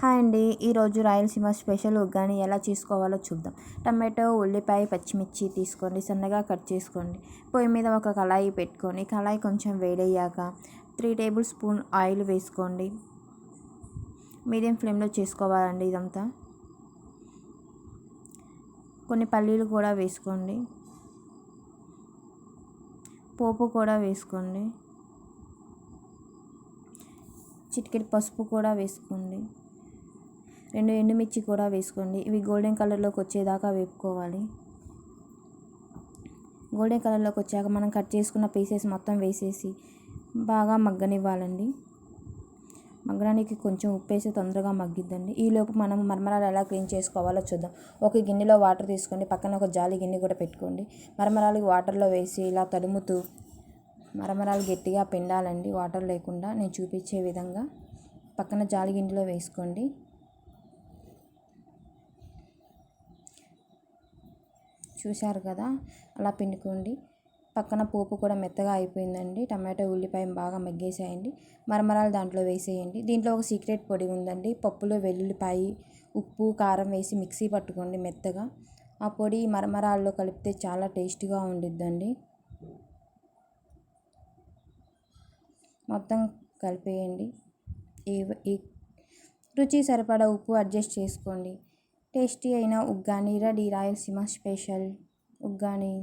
Hi అండి. ఈరోజు Rayalaseema special uggani ఎలా చేసుకోవాలో చూద్దాం. టమాటో ఉల్లిపాయ పచ్చిమిర్చి తీసుకోండి. సన్నగా కట్ చేసుకోండి. పొయ్యి మీద ఒక కళాయి పెట్టుకొని కళాయి కొంచెం వేడయ్యాక త్రీ టేబుల్ స్పూన్ ఆయిల్ వేసుకోండి. మీడియం ఫ్లేమ్లో చేసుకోవాలండి ఇదంతా. కొన్ని పల్లీలు కూడా వేసుకోండి. పోపు కూడా వేసుకోండి. చిటికెడు పసుపు కూడా వేసుకోండి. రెండు ఎండుమిర్చి కూడా వేసుకోండి. ఇవి గోల్డెన్ కలర్లోకి వచ్చేదాకా వేపుకోవాలి. గోల్డెన్ కలర్లోకి వచ్చాక మనం కట్ చేసుకున్న పీసెస్ మొత్తం వేసేసి బాగా మగ్గనివ్వాలండి. మగ్గడానికి కొంచెం ఉప్పు వేసి తొందరగా మగ్గిద్దండి. ఈలోపు మనం మరమరాలు ఎలా క్లీన్ చేసుకోవాలో చూద్దాం. ఒక గిన్నెలో వాటర్ తీసుకోండి. పక్కన ఒక జాలి గిన్నె కూడా పెట్టుకోండి. మరమరాలు వాటర్లో వేసి ఇలా తడుముతూ మరమరాలు గట్టిగా పిండాలండి. వాటర్ లేకుండా నేను చూపించే విధంగా పక్కన జాలి గిన్నెలో వేసుకోండి. చూశారు కదా? అలా పిండుకోండి. పక్కన పోపు కూడా మెత్తగా అయిపోయిందండి. టమాటో ఉల్లిపాయ బాగా మగ్గేసేయండి. మరమరాలు దాంట్లో వేసేయండి. దీంట్లో ఒక సీక్రెట్ పొడి ఉందండి. పప్పులో వెల్లుల్లిపాయ ఉప్పు కారం వేసి మిక్సీ పట్టుకోండి మెత్తగా. ఆ పొడి మరమరాల్లో కలిపితే చాలా టేస్టీగా ఉండిద్దండి. మొత్తం కలిపేయండి. ఈ రుచి సరిపడా ఉప్పు అడ్జస్ట్ చేసుకోండి. టేస్టీ అయిన ఉగ్గాని రెడీ రాయలసీమ స్పెషల్ ఉగ్గాని